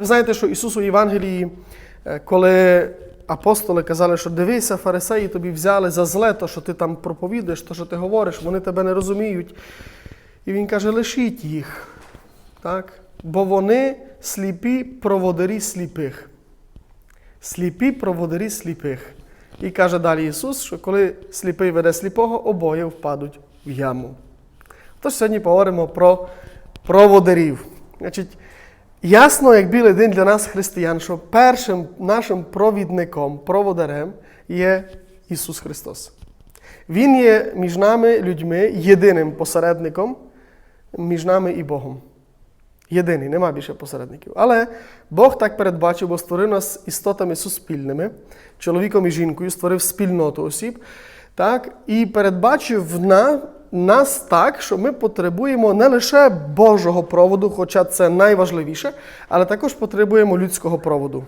Ви знаєте, що Ісус у Євангелії, е, коли апостоли казали, що дивися, фарисеї тобі взяли за зле, то, що ти там проповідуєш, то, що ти говориш, вони тебе не розуміють. І він каже, лишіть їх, так? бо вони сліпі проводарі сліпих. Сліпі проводарі сліпих. І каже далі Ісус, що коли сліпий веде сліпого, обоє впадуть в яму. Тож сьогодні поговоримо про проводарів. Значить, ясно, як білий день для нас, християн, що першим нашим провідником, проводарем є Ісус Христос. Він є між нами, людьми, єдиним посередником між нами і Богом. Єдиний, нема більше посередників. Але Бог так передбачив, бо створив нас істотами суспільними, чоловіком і жінкою, створив спільноту осіб, так, і передбачив на, нас так, що ми потребуємо не лише Божого проводу, хоча це найважливіше, але також потребуємо людського проводу.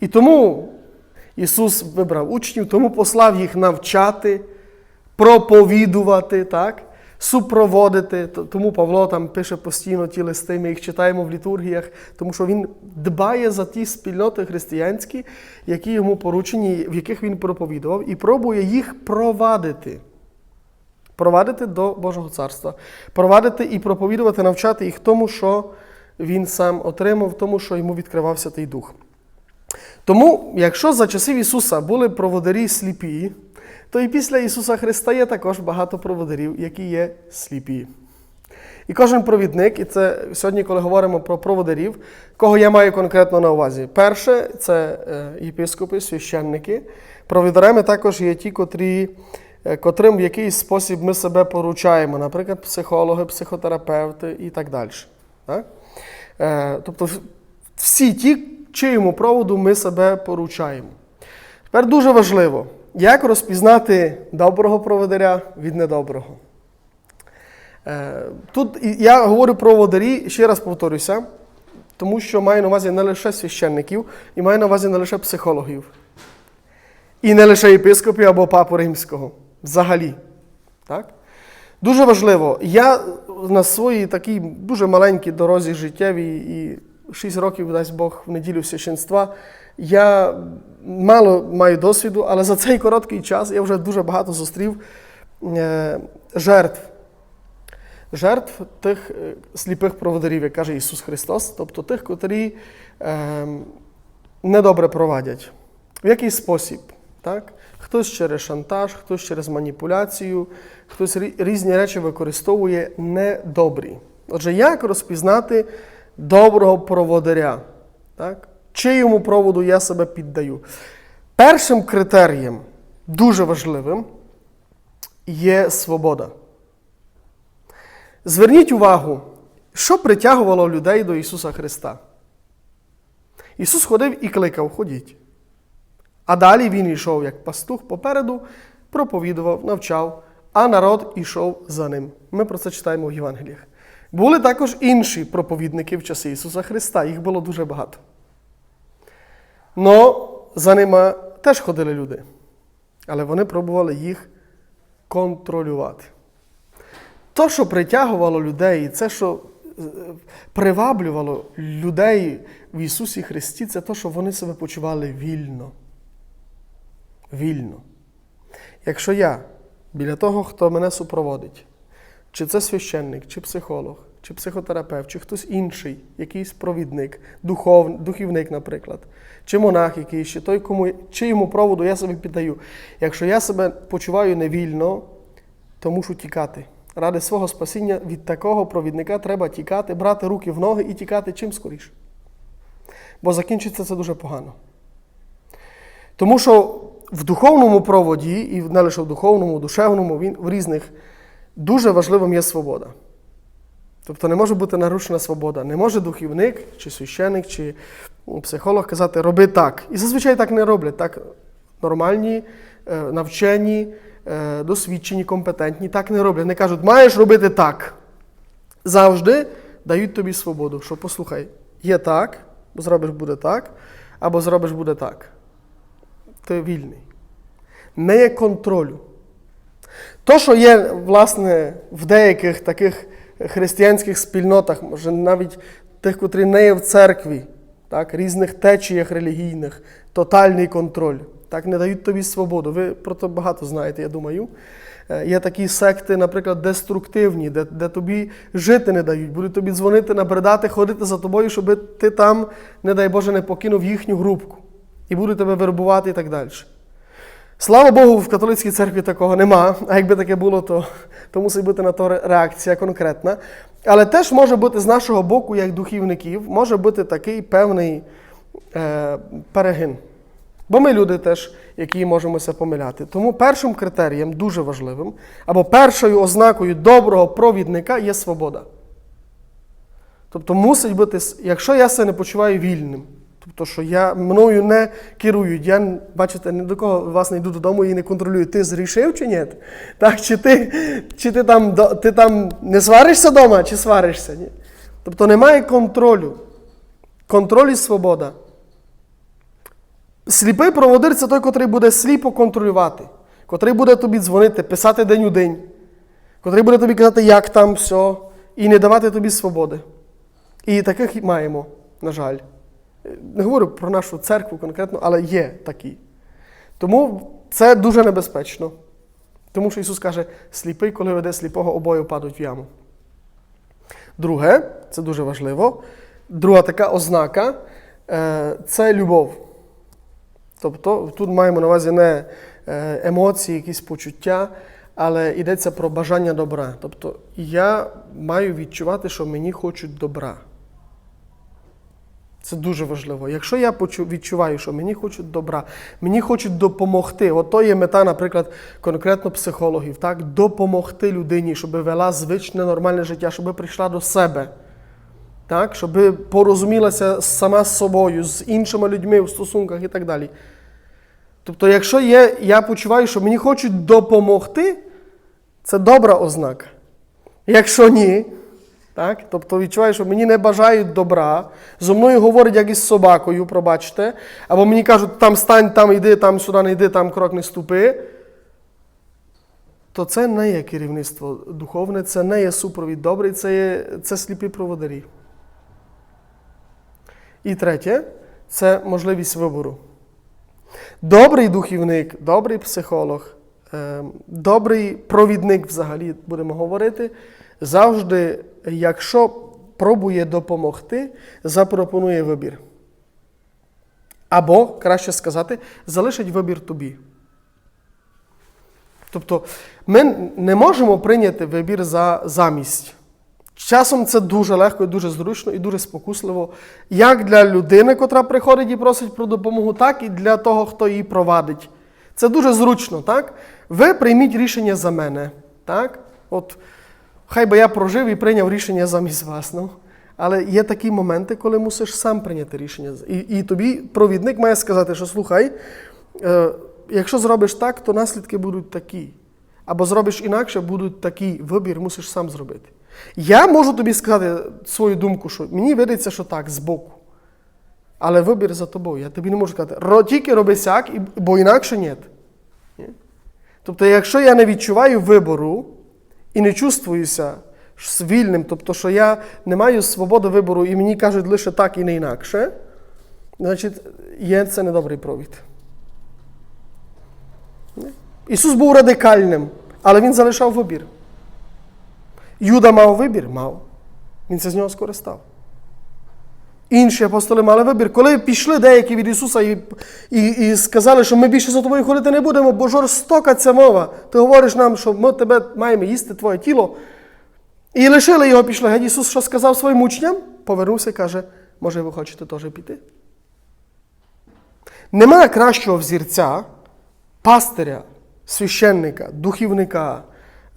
І тому Ісус вибрав учнів, тому послав їх навчати, проповідувати, так? супроводити. Тому Павло там пише постійно ті листи, ми їх читаємо в літургіях, тому що він дбає за ті спільноти християнські, які йому поручені, в яких він проповідував, і пробує їх провадити. Провадити до Божого царства, провадити і проповідувати, навчати їх тому, що він сам отримав, тому, що йому відкривав Святий Дух. Тому, якщо за часів Ісуса були проводарі сліпі, то і після Ісуса Христа є також багато проводарів, які є сліпі. І кожен провідник, і це сьогодні, коли говоримо про проводарів, кого я маю конкретно на увазі. Перше це е, єпископи, священники. Проводарями також є ті, котрі, котрим в якийсь спосіб ми себе поручаємо, наприклад, психологи, психотерапевти і так далі. Так? Е, Тобто всі ті, чиєму проводу ми себе поручаємо. Тепер дуже важливо, як розпізнати доброго проводаря від недоброго. Е, Тут я говорю про водарі, ще раз повторюся, тому що маю на увазі не лише священників, і маю на увазі не лише психологів, і не лише єпископів або папу римського. Взагалі. Так? Дуже важливо, я на своїй такій дуже маленькій дорозі життєвій і 6 років, дасть Бог, в неділю священства, я мало маю досвіду, але за цей короткий час я вже дуже багато зустрів е, жертв. Жертв тих е, сліпих проводарів, як каже Ісус Христос, тобто тих, котрі е, недобре провадять. В який спосіб? Так? Хтось через шантаж, хтось через маніпуляцію, хтось різні речі використовує недобрі. Отже, як розпізнати доброго проводаря? Так? Чиєму проводу я себе піддаю? Першим критерієм, дуже важливим, є свобода. Зверніть увагу, що притягувало людей до Ісуса Христа. Ісус ходив і кликав, ходіть. А далі він йшов як пастух попереду, проповідував, навчав, а народ ішов за ним. Ми про це читаємо в Євангеліях. Були також інші проповідники в часи Ісуса Христа, їх було дуже багато. Но за ними теж ходили люди, але вони пробували їх контролювати. То, що притягувало людей, це, що е, приваблювало людей в Ісусі Христі, це те, що вони себе почували вільно. Вільно. Якщо я біля того, хто мене супроводить, чи це священник, чи психолог, чи психотерапевт, чи хтось інший, якийсь провідник, духов, духівник, наприклад, чи монах якийсь, чи той, кому, чиєму проводу я себе піддаю. Якщо я себе почуваю невільно, то мушу тікати. Ради свого спасіння від такого провідника треба тікати, брати руки в ноги і тікати чим скоріше. Бо закінчиться це дуже погано. Тому що в духовному проводі, і не лише в духовному, душевному, він в різних дуже важливим є свобода. Тобто не може бути нарушена свобода. Не може духівник, чи священик, чи психолог казати, роби так. І зазвичай так не роблять. Так нормальні, е, навчені, е, досвідчені, компетентні так не роблять. Не кажуть, маєш робити так. Завжди дають тобі свободу, що послухай, є так, бо зробиш буде так, або зробиш буде так. Ти вільний. Не є контролю. То, що є, власне, в деяких таких християнських спільнотах, може навіть тих, котрі не є в церкві, так, різних течіях релігійних, тотальний контроль. Так, не дають тобі свободу. Ви про це багато знаєте, я думаю. Е, Є такі секти, наприклад, деструктивні, де, де тобі жити не дають, будуть тобі дзвонити, набридати, ходити за тобою, щоб ти там, не дай Боже, не покинув їхню групку. І будуть тебе вербувати і так далі. Слава Богу, в католицькій церкві такого нема. А якби таке було, то, то мусить бути на то реакція конкретна. Але теж може бути з нашого боку, як духівників, може бути такий певний е, перегин. Бо ми люди теж, які можемося помиляти. Тому першим критерієм, дуже важливим, або першою ознакою доброго провідника є свобода. Тобто мусить бути, якщо я себе не почуваю вільним, тобто, що я мною не керують, я, бачите, ні до кого вас не йду додому і не контролюю, ти зрішив чи ні? Так, чи ти, чи ти, там, ти там не сваришся вдома, чи сваришся? Ні? Тобто немає контролю. Контроль і свобода. Сліпий проводир це той, котрий буде сліпо контролювати, котрий буде тобі дзвонити, писати день у день, котрий буде тобі казати, як там все, і не давати тобі свободи. І таких маємо, на жаль. Не говорю про нашу церкву конкретно, але є такі. Тому це дуже небезпечно. Тому що Ісус каже, сліпий, коли веде сліпого, обоє впадуть в яму. Друге, це дуже важливо. Друга така ознака е, це любов. Тобто тут маємо на увазі не е, емоції, якісь почуття, але йдеться про бажання добра. Тобто я маю відчувати, що мені хочуть добра. Це дуже важливо. Якщо я відчуваю, що мені хочуть добра, мені хочуть допомогти. От то є мета, наприклад, конкретно психологів, так? допомогти людині, щоб вела звичне нормальне життя, щоб прийшла до себе. Так? Щоб порозумілася сама з собою, з іншими людьми в стосунках і так далі. Тобто, якщо є, я почуваю, що мені хочуть допомогти, це добра ознака. Якщо ні, так? тобто відчуваю, що мені не бажають добра, зо мною говорять, як із собакою, пробачте, або мені кажуть, там стань, там йди, там сюди не йди, там крок не ступи, то це не є керівництво духовне, це не є супровід добрий, це, є, це сліпі проводарі. І третє це можливість вибору. Добрий духівник, добрий психолог, е, добрий провідник, взагалі будемо говорити, завжди, якщо пробує допомогти, запропонує вибір. Або, краще сказати, залишить вибір тобі. Тобто ми не можемо прийняти вибір за замість. Часом це дуже легко і дуже зручно і дуже спокусливо, як для людини, котра приходить і просить про допомогу, так і для того, хто її провадить. Це дуже зручно, так? Ви прийміть рішення за мене. Так? От, хай би я прожив і прийняв рішення замість вас. Ну. Але є такі моменти, коли мусиш сам прийняти рішення. І, і тобі провідник має сказати, що слухай, е, якщо зробиш так, то наслідки будуть такі. Або зробиш інакше, будуть такі. Вибір мусиш сам зробити. Я можу тобі сказати свою думку, що мені видається, що так, збоку. Але вибір за тобою. Я тобі не можу сказати, «Ро- тільки роби сяк, бо інакше. Ні? Тобто, якщо я не відчуваю вибору і не чувствуюся вільним, тобто, що я не маю свободи вибору і мені кажуть лише так і не інакше, значить, є це недобрий провід. Ісус був радикальним, але Він залишав вибір. Юда мав вибір? Мав. Він це з нього скористав. Інші апостоли мали вибір. Коли пішли деякі від Ісуса і, і, і сказали, що ми більше за тобою ходити не будемо, бо жорстока ця мова. Ти говориш нам, що ми тебе маємо їсти твоє тіло. І лишили його, пішли. Геть Ісус, що сказав своїм учням, повернувся і каже, може, ви хочете теж піти? Немає кращого взірця, пастиря, священника, духівника,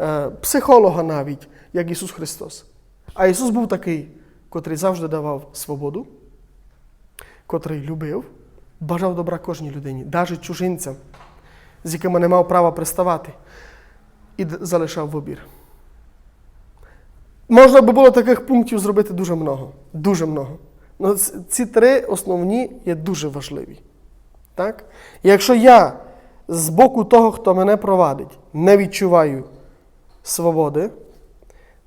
е, психолога навіть, як Ісус Христос. А Ісус був такий, котрий завжди давав свободу, котрий любив, бажав добра кожній людині, навіть чужинцям, з якими не мав права приставати, і залишав вибір. Можна би було таких пунктів зробити дуже много. Дуже много. Ц- ці три основні є дуже важливі. Так? Якщо я з боку того, хто мене провадить, не відчуваю свободи,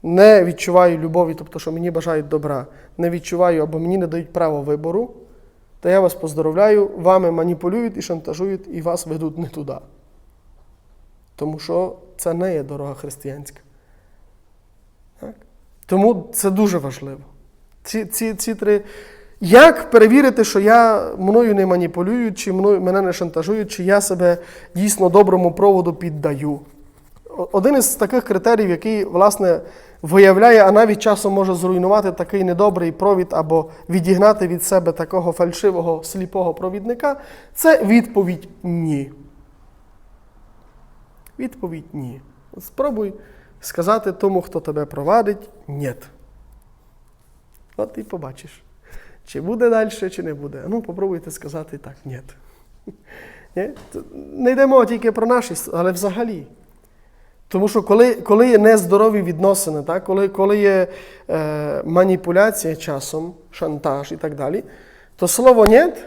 не відчуваю любові, тобто, що мені бажають добра, не відчуваю або мені не дають право вибору, то я вас поздоровляю, вами маніпулюють і шантажують, і вас ведуть не туди. Тому що це не є дорога християнська. Так? Тому це дуже важливо. Ці, ці, ці три. Як перевірити, що я мною не маніпулюють, чи мною, мене не шантажують, чи я себе дійсно доброму проводу піддаю? Один із таких критеріїв, який, власне, виявляє, а навіть часом може зруйнувати такий недобрий провід або відігнати від себе такого фальшивого сліпого провідника, це відповідь ні. Відповідь ні. Спробуй сказати тому, хто тебе провадить, ні. От і побачиш, чи буде далі, чи не буде. Ну, попробуйте сказати так, ні. Не йде мова тільки про наші, але взагалі. Тому що коли, коли є нездорові відносини, так? коли, коли є е, маніпуляція часом, шантаж і так далі, то слово «нєт»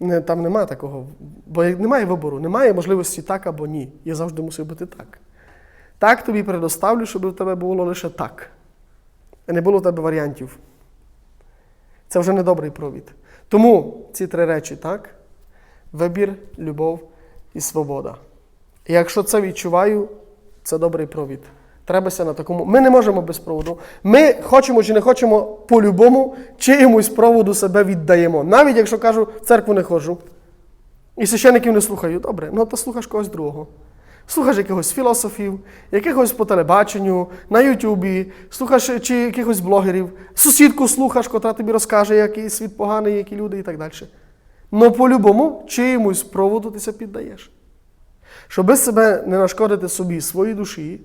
не, там немає такого, бо немає вибору, немає можливості так або ні. Я завжди мусив бути так. Так тобі предоставлю, щоб у тебе було лише так. І не було в тебе варіантів. Це вже недобрий провід. Тому ці три речі, так? Вибір, любов і свобода. І якщо це відчуваю, це добрий провід. Требася на такому. Ми не можемо без проводу. Ми хочемо чи не хочемо по-любому чиємусь проводу себе віддаємо. Навіть якщо кажу, в церкву не ходжу. І священиків не слухаю. Добре, ну то слухаєш когось другого. Слухаєш якихось філософів, якихось по телебаченню, на Ютубі, слухаєш чи якихось блогерів, сусідку слухаєш, котра тобі розкаже, який світ поганий, які люди і так далі. Ну по-любому чиємусь проводу ти себе піддаєш. Щоби себе не нашкодити собі, своїй душі,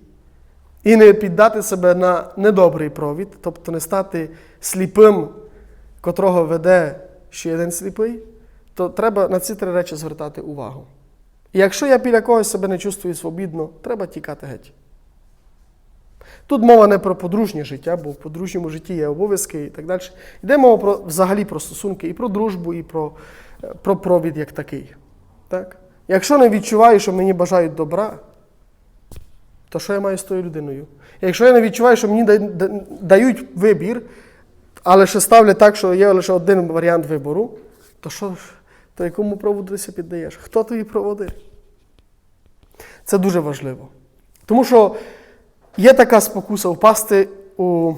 і не піддати себе на недобрий провід, тобто не стати сліпим, котрого веде ще один сліпий, то треба на ці три речі звертати увагу. І якщо я біля когось себе не чувствую свобідно, треба тікати геть. Тут мова не про подружнє життя, бо в подружньому житті є обов'язки і так далі. Йде мова про, взагалі про стосунки, і про дружбу, і про, е, про провід як такий. Так? Якщо не відчуваю, що мені бажають добра, то що я маю з тою людиною? Якщо я не відчуваю, що мені да- да- дають вибір, але ще ставлять так, що є лише один варіант вибору, то що то якому проводу ти піддаєш? Хто тобі проводив? Це дуже важливо. Тому що є така спокуса впасти у,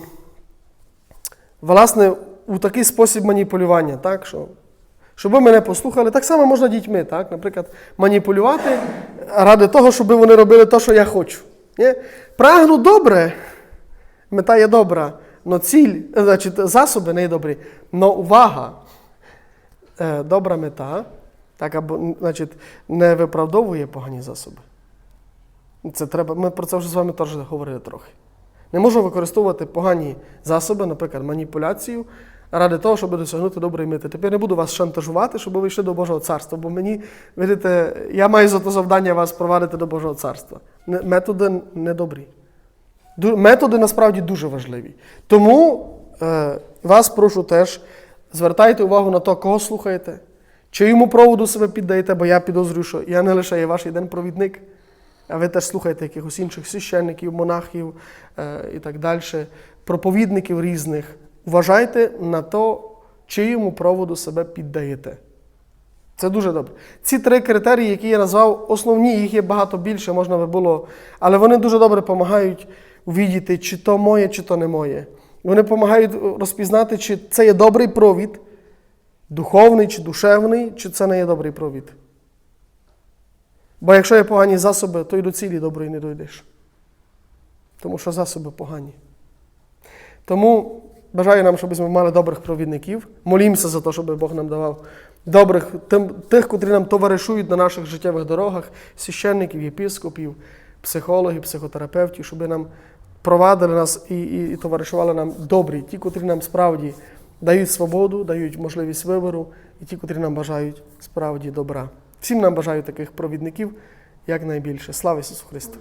власне, у такий спосіб маніпулювання, так? Що, щоб ви мене послухали, так само можна дітьми, так? наприклад, маніпулювати ради того, щоб вони робили те, що я хочу. Ні? Прагну добре, мета є добра, але ціль, значить, засоби не є добрі. Но увага, е, добра мета, так, або, значить, не виправдовує погані засоби. Це треба, ми про це вже з вами теж говорили трохи. Не можу використовувати погані засоби, наприклад, маніпуляцію, ради того, щоб досягнути доброї мети. Тепер не буду вас шантажувати, щоб ви йшли до Божого царства, бо мені, видите, я маю за то завдання вас провадити до Божого царства. Методи не добрі. Методи насправді дуже важливі. Тому е, вас прошу теж звертайте увагу на те, кого слухаєте, чи йому проводу себе піддаєте, бо я підозрюю, що я не лише є ваш один провідник, а ви теж слухаєте якихось інших священників, монахів е, і так далі, проповідників різних. Вважайте на те, чиєму проводу себе піддаєте. Це дуже добре. Ці три критерії, які я назвав, основні, їх є багато більше, можна би було, але вони дуже добре допомагають увідіти, чи то моє, чи то не моє. Вони допомагають розпізнати, чи це є добрий провід, духовний чи душевний, чи це не є добрий провід. Бо якщо є погані засоби, то й до цілі доброї не дойдеш. Тому що засоби погані. Тому бажаю нам, щоб ми мали добрих провідників. Молімося за те, щоб Бог нам давав добрих, тим, тих, котрі нам товаришують на наших життєвих дорогах, священників, єпископів, психологів, психотерапевтів, щоб нам провадили нас і, і, і товаришували нам добрі, ті, котрі нам справді дають свободу, дають можливість вибору, і ті, котрі нам бажають справді добра. Всім нам бажаю таких провідників якнайбільше. Слава Ісусу Христу!